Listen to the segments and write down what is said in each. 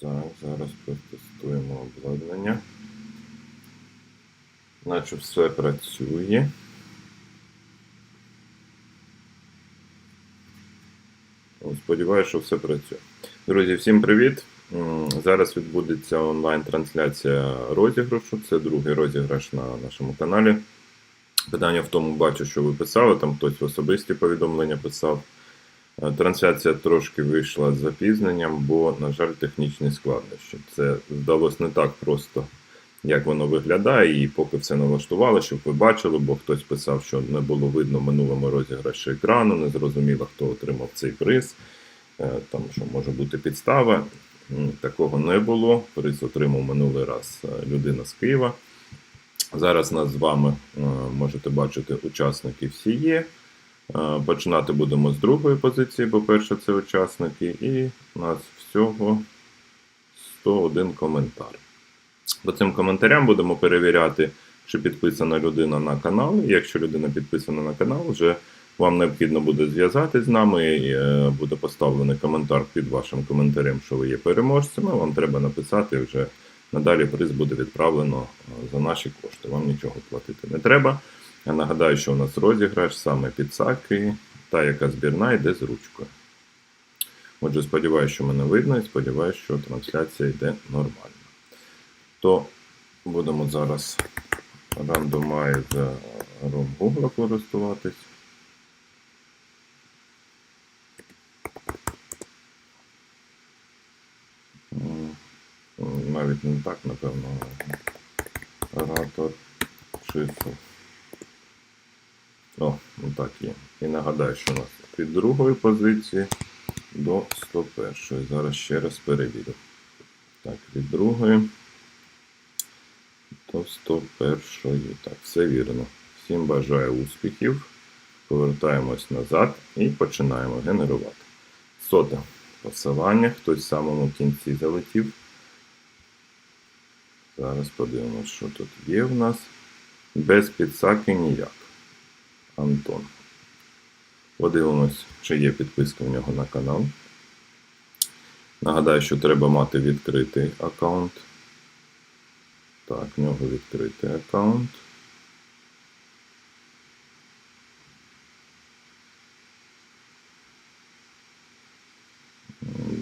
Так, зараз протестуємо обладнання. Наче все працює. Сподіваюся, що все працює. Друзі, всім привіт! Зараз відбудеться онлайн-трансляція розіграшу. Це другий розіграш на нашому каналі. Питання в тому, бачу, що ви писали, там хтось в особисті повідомлення писав. Трансляція трошки вийшла з запізненням, бо, на жаль, технічні складнощі. Це вдалося не так просто, як воно виглядає, і поки все налаштували, щоб ви бачили, бо хтось писав, що не було видно минулому розіграші екрану, не зрозуміло, хто отримав цей приз. Е, Там що може бути підстава. Такого не було. Приз отримав минулий раз е, людина з Києва. Зараз нас з вами е, можете бачити, учасники всі є. Е, Починати будемо з другої позиції, бо перше це учасники, і у нас всього 101 коментар. По цим коментарям будемо перевіряти, чи підписана людина на канал. Якщо людина підписана на канал, вже вам необхідно буде зв'язати з нами. і, е, Буде поставлений коментар під вашим коментарем, що ви є переможцями. Вам треба написати вже надалі приз буде відправлено е, за наші кошти. Вам нічого платити не треба. Я нагадаю, що у нас розіграш саме під саки, та яка збірна йде з ручкою. Отже, сподіваюся, що мене видно, і сподіваюся, що трансляція йде нормально. То будемо зараз рандомайзером Google користуватись. Навіть не так, напевно. Оратор чисел. О, ну так є. І нагадаю, що у нас від другої позиції до 101. Зараз ще раз перевірю. Так, від другої до 101. Так, все вірно. Всім бажаю успіхів. Повертаємось назад і починаємо генерувати. Соте посилання. Хтось в самому кінці залетів. Зараз подивимось, що тут є в нас. Без підсаки ніяк. Антон. Подивимось, чи є підписка в нього на канал. Нагадаю, що треба мати відкритий аккаунт. Так, в нього відкритий аккаунт.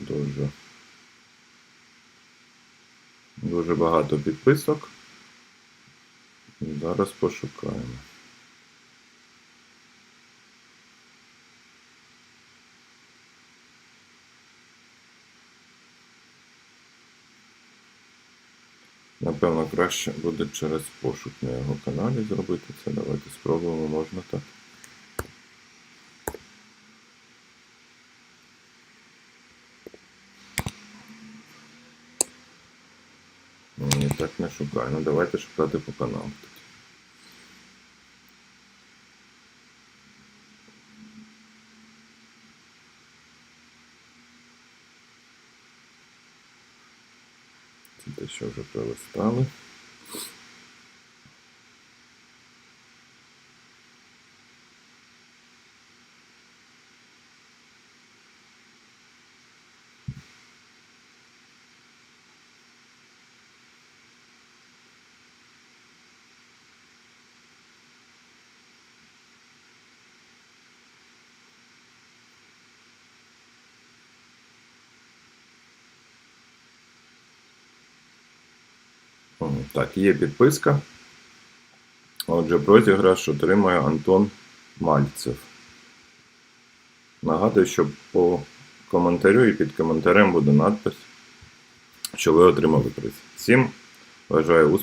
Дуже. Дуже багато підписок. Зараз пошукаємо. Напевно, краще буде через пошук на його каналі зробити це. Давайте спробуємо, можна так. Ні, так не шукаю. Ну давайте шукати по каналу. Те, що вже пролистали. Так, є підписка. Отже, розіграш отримає Антон Мальцев. Нагадую, що по коментарю і під коментарем буде надпис, що ви отримали приз. Всім бажаю успіхів.